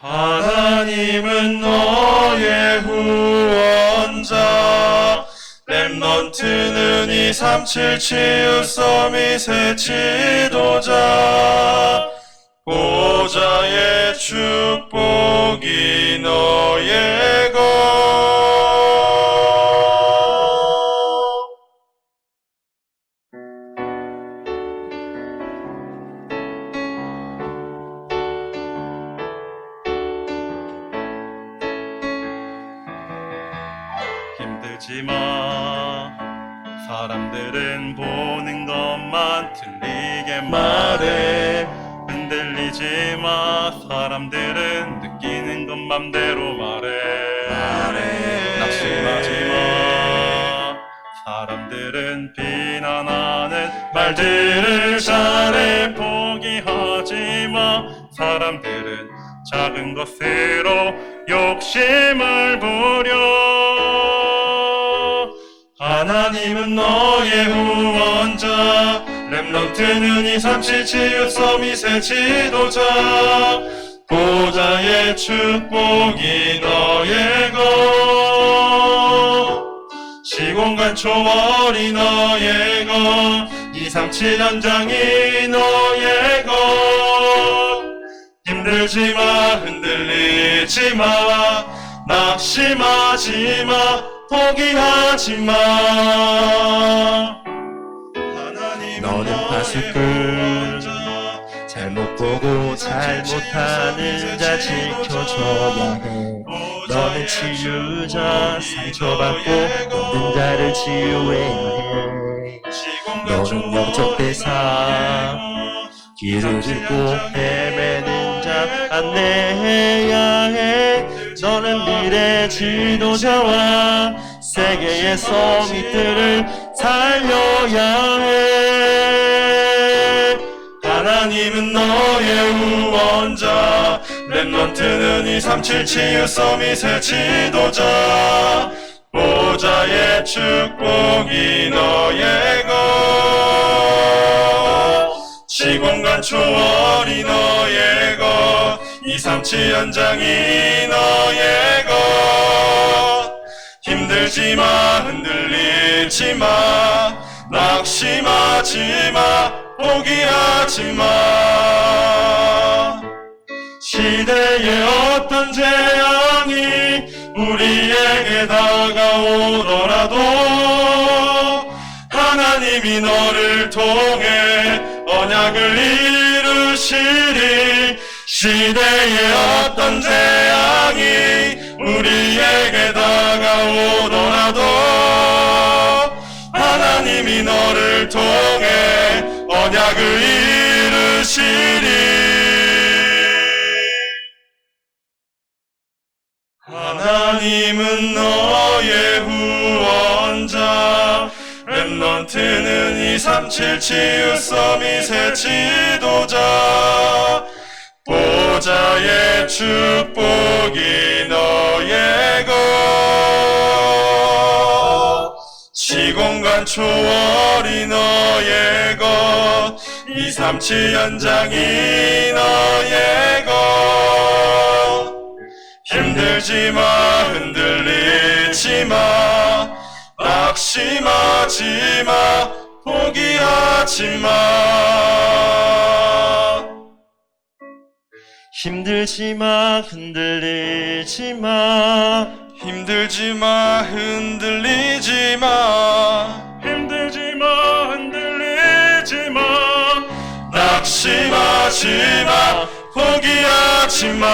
하나님은 너의 후원자. 랩넌트는 237 치유서 미세 지도자. 보좌의 축복이 너의 마. 사람들은 보는 것만 틀리게 말해. 흔들리지 마. 사람들은 느끼는 것 맘대로 말해. 말해. 낙심하지 마. 사람들은 비난하는 말들을 잘해 포기하지 마. 사람들은 작은 것으로 욕심을 부려. 하나님은 너의 후원자. 렘넌트는 237 치유서 미세 지도자. 보좌의 축복이 너의 것. 시공간 초월이 너의 것. 237 연장이 너의 것. 힘들지 마, 흔들리지 마, 낙심하지 마, 포기하지 마. 너는 파수꾼. 잘못 보고 잘못하는 자 지켜줘야 해 너는 치유자 상처받고 힘든 자를 치유해야 해 너는 영적 대상 길을 잃고 헤매는 자 안내해야 해 너는 미래 지도자와 세계의 서밋들을 살려야 해. 하나님은 너의 후원자 랩넌트는 237 치유 서밋의 지도자. 보좌의 축복이 너의 것. 시공간 초월이 너의 것237 연장이 너의 것. 힘들지 마 흔들리지 마 낙심하지 마 포기하지 마. 시대의 어떤 재앙이 우리에게 다가오더라도 하나님이 너를 통해 언약을 이루시리 시대의 어떤 재앙이 우리에게 다가오더라도 하나님이 너를 통해 언약을 이루시리. 하나님은 너의 후원자 랩넌트는 237 치유 서밋의 지도자 보좌의 축복이 너의 것. 시공간 초월이 너의 것. 237 연장이 너의 것. 힘들지 마 흔들리지 마. 낙심하지 마 포기하지 마 힘들지 마 흔들리지 마. 힘들지 마 흔들리지 마. 힘들지 마 흔들리지 마. 낙심하지 마 포기하지 마